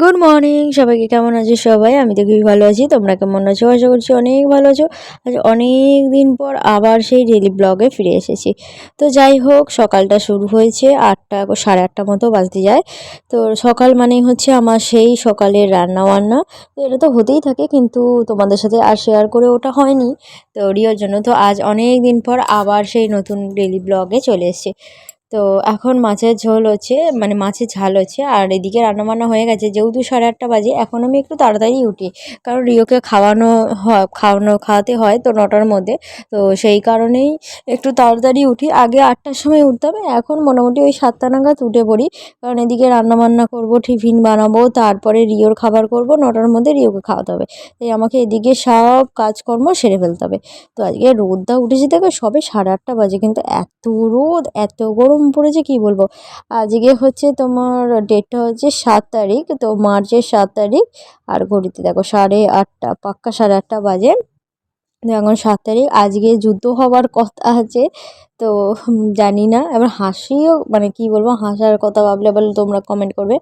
Good morning সবাইকে কেমন আছো সবাই? আমি তো খুবই ভালো আছি। তোমরা কেমন আছো? আশা করছি অনেক ভালো আছো। আজ অনেক দিন পর আবার সেই ডেলি ব্লগে ফিরে এসেছি। তো যাই হোক, সকালটা শুরু হয়েছে আটটা সাড়ে আটটা মতো বাজতে যায়। তো সকাল মানেই হচ্ছে আমার সেই সকালের রান্না বান্না তো এটা তো হতেই থাকে, কিন্তু তোমাদের সাথে আর শেয়ার করে ওটা হয়নি। তো রিওর জন্য তো আজ অনেক দিন পর আবার সেই নতুন ডেলি ব্লগে চলে এসেছি। তো এখন মাছের ঝোল হচ্ছে মানে মাছের ঝাল হচ্ছে, আর এদিকে রান্নাবান্না হয়ে গেছে, যেহেতু সাড়ে আটটা বাজে, এখন আমি একটু তাড়াতাড়ি উঠি, কারণ রিওকে খাওয়ানো হয়, খাওয়ানো, খাওয়াতে হয় তো নটার মধ্যে, তো সেই কারণেই একটু তাড়াতাড়ি উঠি, আগে আটটার সময় উঠতাম, এখন মোটামুটি ওই সাতটা নাগাদ উঠে পড়ি, কারণ এদিকে রান্নাবান্না করব, টিফিন বানাবো, তারপরে রিওর খাবার করব, নটার মধ্যে রিওকে খাওয়াতে হবে, তাই আমাকে এদিকে সব কাজকর্ম সেরে ফেলতে হবে, তো আজকে রোদটা উঠেছে দেখো, সবে সাড়ে আটটা বাজে, কিন্তু এত রোদ, এত গরম পড়েছে, কি বলব? আজকে হচ্ছে তোমার ডেটটা হচ্ছে সাত তারিখ, তো মার্চের সাত তারিখ, আর ঘড়িতে দেখো সাড়ে আটটা, পাক্কা সাড়ে আটটা বাজে। এখন সাত তারিখ, আজকে যুদ্ধ হবার কথা আছে, তো জানি না, এবার হাসিও মানে কি বলব, হাসার কথা ভাবলে বলে, তোমরা কমেন্ট করবে।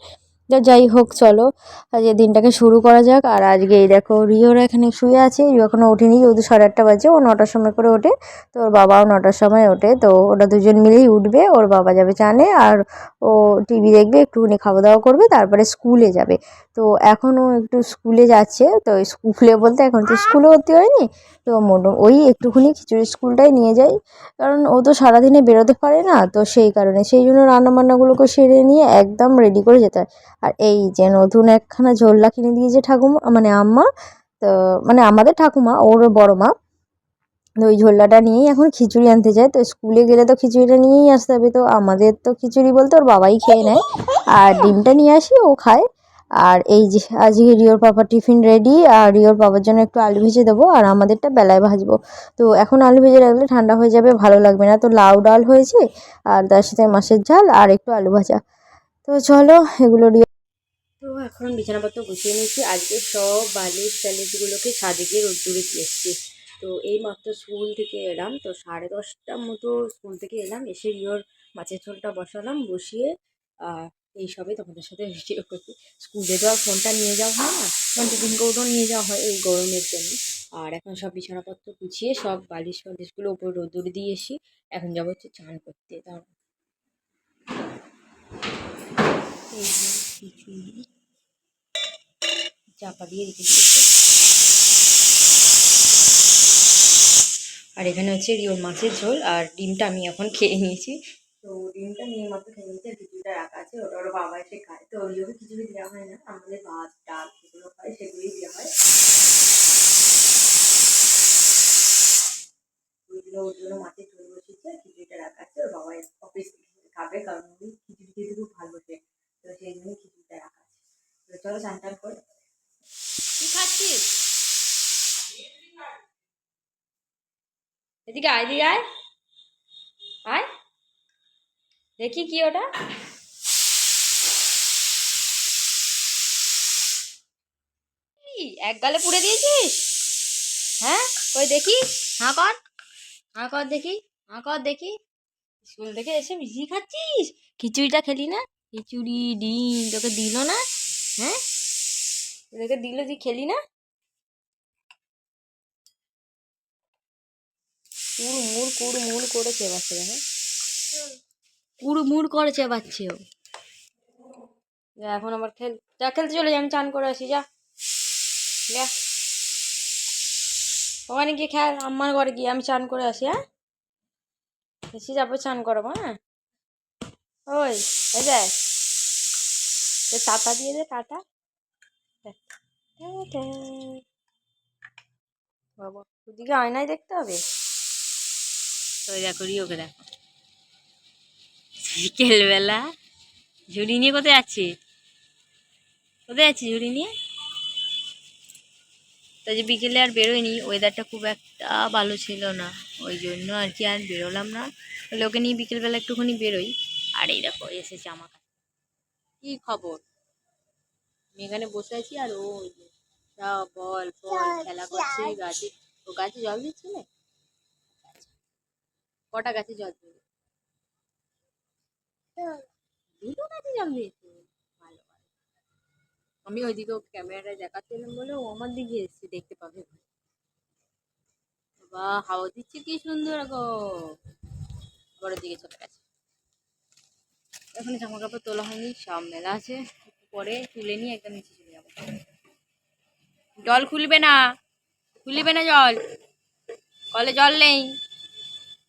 তো যাই হোক, চলো। আজকে দিনটাকে শুরু করা যাক। আর আজকে এই দেখো, রিওরা এখানে শুয়ে আছে। রিও এখনও ওঠেনি, যেহেতু সাড়ে আটটা বাজে। ও নটার সময় করে ওঠে। তো ওর বাবাও নটার সময় ওঠে। তো ওরা দুজন মিলেই উঠবে। ওর বাবা যাবে চানে। আর ও টিভি দেখবে, একটুখানি খাওয়া দাওয়া করবে, তারপরে স্কুলে যাবে। তো এখনও একটু স্কুলে যাচ্ছে। তো স্কুলে বলতে এখন তো স্কুলে ভর্তি হয়নি। তো মোটো, ওই একটুখানি খিচুড়ি স্কুলটাই নিয়ে যাই। কারণ ও তো সারাদিনে বেরোতে পারে না। তো সেই কারণে, সেই জন্য রান্নাবান্নাগুলোকে সেরে নিয়ে একদম রেডি করে যেতে হয়। আর এই যে নতুন একখানা ঝোল্লা কিনে দিয়েছে ঠাকুমা মানে আম্মা, তো মানে আমাদের ঠাকুমা, ওর বড় মা, তো ওই ঝোল্লাটা নিয়েই এখন খিচুড়ি আনতে যায়। তো স্কুলে গেলে তো খিচুড়িটা নিয়েই আসতে হবে, তো আমাদের তো খিচুড়ি বলতে ওর বাবাই খেয়ে নেয়। আর ডিমটা নিয়ে আসি, ও খায়। আর এই যে আজকে রিওর পাপা টিফিন রেডি, আর রিওর পাপার জন্য একটু আলু ভেজে দেবো, আর আমাদেরটা বেলায় ভাজবো। তো এখন আলু ভেজে রাখলে ঠান্ডা হয়ে যাবে, ভালো লাগবে না। তো লাউ ডাল হয়েছে, আর তার সাথে মাছের ঝাল, আর একটু আলু ভাজা। তো চলো, এগুলো রিও এখন বিছানাপত্র গুছিয়ে নিয়েছি। আজকে সব বালিশ টালিশগুলোকে গিয়ে রোদ্দুরে এসেছি। তো এই মাত্র স্কুল থেকে এলাম, তো সাড়ে দশটার মতো স্কুল থেকে এলাম, এসে রিওর মাছের ঝোলটা বসালাম, বসিয়ে এই সবে তোমাদের সাথে ভিডিও করছি। স্কুলে তো আর ফোনটা নিয়ে যাওয়া হয় না ফোন টিফিন কৌটো নিয়ে যাওয়া হয় এই গরমের জন্য। আর এখন সব বিছানাপত্র গুছিয়ে সব বালিশ ফালিশগুলো উপর রোদ্দুরে দিয়ে এসি এখন যাব হচ্ছে চান করতে তার চাপা দিয়ে রেখে দিয়েছি। আর এখানে হচ্ছে রিওর মাছের ঝোল আর ডিমটা আমি এখন খেয়ে নিয়েছি। তো ডিমটা নিয়ে মাত্র খেয়ে নিয়েছি, আর খিচুড়িটা রাখা আছে। ওটা ওর বাবা এসে খায়। তো রিওকে খিচুড়ি দেওয়া হয় না, আমাদের ভাত, ডাল যেগুলো হয় সেগুলোই দেওয়া হয়। ওইগুলো ওর জন্য মাছের ঝোল বসেছে আর খিচুড়িটা রাখা আছে। ওর বাবা অফিস খাবে, কারণ খিচুড়ি খেতে খুব ভালোবাসে। তো সেই জন্য খিচুড়িটা রাখা আছে। তো চলো চান টান করে কি খাচ্ছিস এদিকে আয় দিকে আয়। আয়। দেখি কি ওটা। এক গালে পুড়ে দিয়েছিস? হ্যাঁ কই দেখি। হাঁ কর। হাঁ কর দেখি। হাঁ কর দেখি। স্কুল থেকে এসে মিষ্টি খাচ্ছিস? খিচুড়িটা খেলি না? খিচুড়ি, ডিম, তোকে দিল না? হ্যাঁ? তোকে দিল তুই খেলি না? কুড়মুড় কুড়মুড় করে চেবাচ্ছে দেখো। কুড়মুড় করে চেবাচ্ছে ও। যা এখন আবার খেল যা খেলতে চলে যা আমি চান করে আসি যা। যা। ওখানে গিয়ে খেল আমার ঘরে গিয়ে আমি চান করে আসি হ্যাঁ? এসে যাব চান করব হ্যাঁ? ওই এই দেখ টাটা দিয়ে দে টাটা টাটা। বাবা ওদিকে আয়নায় দেখতে হবে? ওই দেখো রিওকে দেখো। বিকেলবেলা ঝুড়ি নিয়ে কোথায় যাচ্ছে কোথায় যাচ্ছে ঝুড়ি নিয়ে? তো যে বিকেলে আর বেরোয়নি ওয়েদারটা খুব একটা ভালো ছিল না। ওই জন্য আর কি আর বেরোলাম না। বলে ওকে নিয়ে বিকেলবেলা একটুখানি বেরোই। আর এই দেখো, এসেছে আমার কাছে কী খবর? আমি এখানে বসে আছি আর ও যে বল ফল খেলা করছে, গাছে ও গাছে জল দিচ্ছিলে কটা গাছে জল দিলে দুটো গাছে জল দিয়েছে। ভালো ভালো। আমি ওইদিকে ওকে ক্যামেরাটায় দেখাচ্ছিলাম বলে ও আমার দিকে এসে দেখতে পাবে বা হাওয়া দিচ্ছে কি সুন্দর গো। আবার ওদিকে চলে গেছে। এখন জামা কাপড় তোলা হয়নি, সব মেলা আছে। পরে তুলে নিয়ে একদম নিচে চলে যাব। জল খুলবে না খুলবে না জল। কলে জল নেই।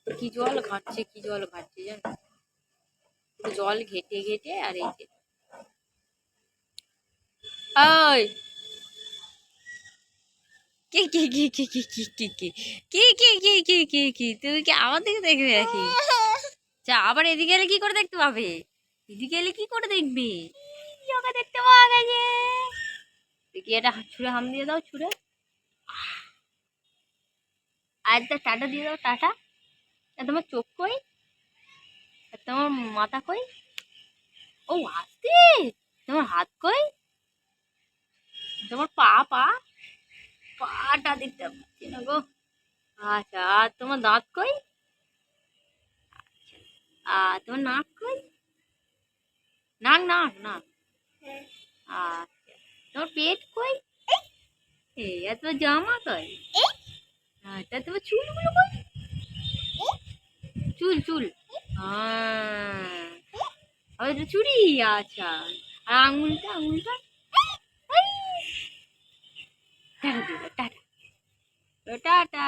কি জল ঘাটছে কি জল ঘাটছে জানো জল ঘেটে ঘেটে আর এই যে ওই কি কি কি কি কি কি কি কি কি কি কি কি কি কি কি আমার দিকে দেখবে আচ্ছা আবার এদিকে এলে কি করে দেখতে পাবে এদিকে এলে কি করে দেখবে দেখতে পাওয়া গেছে এটা ছুঁড়ে হাম দিয়ে দাও ছুঁড়ে আর একটা টাটা দিয়ে দাও টাটা আর তোমার চোখ কই আর তোমার মাথা কই। ও আসতে? তোমার হাত কই? তোমার পা পা? পাটা দেখতে পাচ্ছি না গো। আচ্ছা আর তোমার দাঁত কই? আর তোমার নাক কই? নাক নাক নাক। আচ্ছা তোমার পেট কই? এই আর তোমার জামা কই? আচ্ছা তোমার চুলগুলো কই? চুল চুল। হ্যাঁ চুরি আচ্ছা। আর আঙুলটা আঙুলটা? টাটা টাটা টাটা।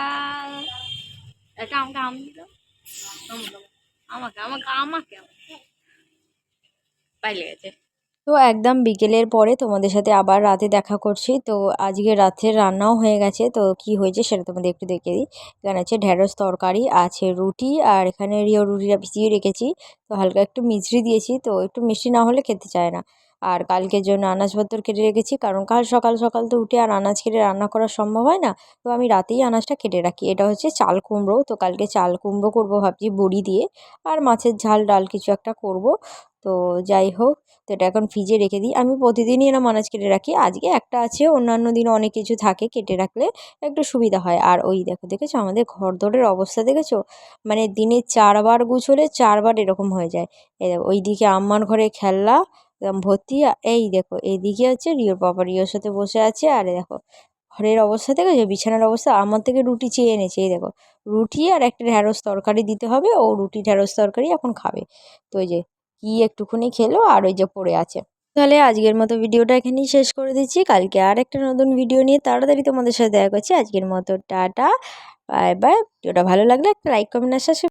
এটা আমাকে আম দিল। আমাকে আমাকে আমাকে। পাইলে গেছে। তো একদম বিকেলের পরে তোমাদের সাথে আবার রাতে দেখা করছি। তো আজকে রাতের রান্নাও হয়ে গেছে। তো কি হয়েছে সেটা তোমাদের একটু দেখে দিই। এখানে আছে ঢ্যাঁড়স তরকারি, আছে রুটি, আর এখানে রিও রুটিটা ভিজিয়ে রেখেছি। তো হালকা একটু মিছরি দিয়েছি। তো একটু মিষ্টি না হলে খেতে চায় না। আর কালকের জন্য আনাজপত্র কেটে রেখেছি, কারণ কাল সকাল সকাল তো উঠে আর আনাজ কেটে রান্না করা সম্ভব হয় না। তো আমি রাতেই আনাজটা কেটে রাখি। এটা হচ্ছে চাল কুমড়ো। তো কালকে চাল কুমড়ো করব ভাবছি বড়ি দিয়ে। আর মাছের ঝাল, ডাল কিছু একটা করব। তো যাই হোক, তো এটা এখন ফ্রিজে রেখে দিই। আমি প্রতিদিনই এরম আনাজ কেটে রাখি। আজকে একটা আছে, অন্যান্য দিন অনেক কিছু থাকে কেটে রাখলে একটু সুবিধা হয়। আর ওই দেখো, দেখেছ? আমাদের ঘর দরের অবস্থা, দেখেছ? মানে দিনে চারবার গুছলে চারবার এরকম হয়ে যায়। এই দেখো ওই দিকে আম্মার ঘরে খেলনা একদম ভর্তি এই দেখো, এইদিকে হচ্ছে রিওর বাবা রিওর সাথে বসে আছে। আর দেখো, ঘরের অবস্থা, দেখেছ? বিছানার অবস্থা। আমার থেকে রুটি চেয়ে এনেছে, এই দেখো। রুটি আর একটা ঢ্যাঁড়স তরকারি দিতে হবে। ও রুটি ঢ্যাঁড়স তরকারি এখন খাবে। তো যে কি একটুখানি খেলো আর ওই যে পড়ে আছে। তাহলে আজকের মতো ভিডিওটা এখানেই শেষ করে দিচ্ছি। কালকে আর একটা নতুন ভিডিও নিয়ে তাড়াতাড়ি তোমাদের সাথে দেখা করছি। আজকের মতো টাটা, বাই বাই। ভিডিওটা ভালো লাগলে একটা লাইক কমেন্ট আর